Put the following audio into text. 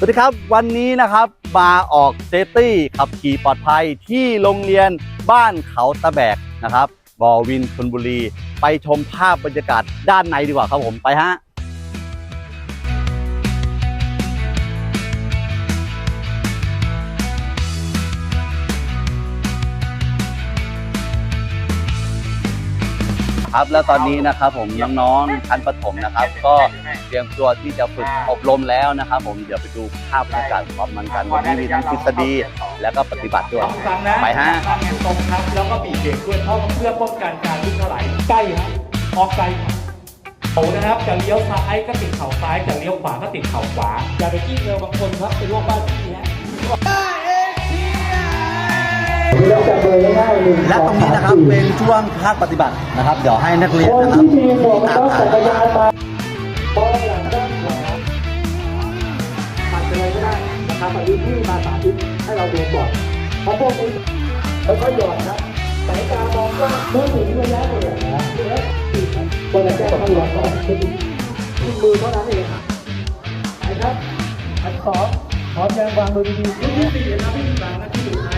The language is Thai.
สวัสดีครับ วันนี้นะครับมาออกเซฟตี้ขับขี่ปลอดภัยที่โรงเรียนบ้านเขาตะแบกนะครับบอวินชนบุรี ไปชมภาพบรรยากาศด้านในดีกว่าครับผมไปฮะ ครับแล้วตอนนี้นะครับผมน้องๆชั้นประถมนะครับ ก็เตรียมตัวที่จะฝึกอบรมแล้วนะครับผมเดี๋ยวไปดูภาพบรรยากาศความมันกันวันนี้มีทั้งทฤษฎีแล้วก็ปฏิบัติด้วยต้องฟังนะไปฮะทางตรงครับแล้วก็บีบเบรกด้วยเพราะเพื่อป้องกันการลุกถลายใกล้ครับออกไกลครับเขานะครับจะเลี้ยวซ้ายก็ติดเข่าซ้ายจะเลี้ยวขวาก็ติดเข่าขวาอย่าไปขี้เร็วบางคนครับเป็นโรคบ้าจี้ฮะ และตรงนี้นะครับเป็นช่วงภาคปฏิบัตินะครับ เดี๋ยวให้นักเรียนนะครับที่มีหมวกตามถ่ายกรยานมาพอหลังด้านอะไรก็ได้นะครับอันนี้ที่มาสาธิตให้เราดูก่อนเพราะพวกนี้แล้วก็หย่อนครับสายตามองก็เมื่อถึงระยะเลยนะแล้วติดครับก็จะแก้ต้องหย่อนก่อนที่มือเท่านั้นเองนะครับอันสองขอแรงวางมือดีๆที่สี่นะพี่สามนะที่สุดท้าย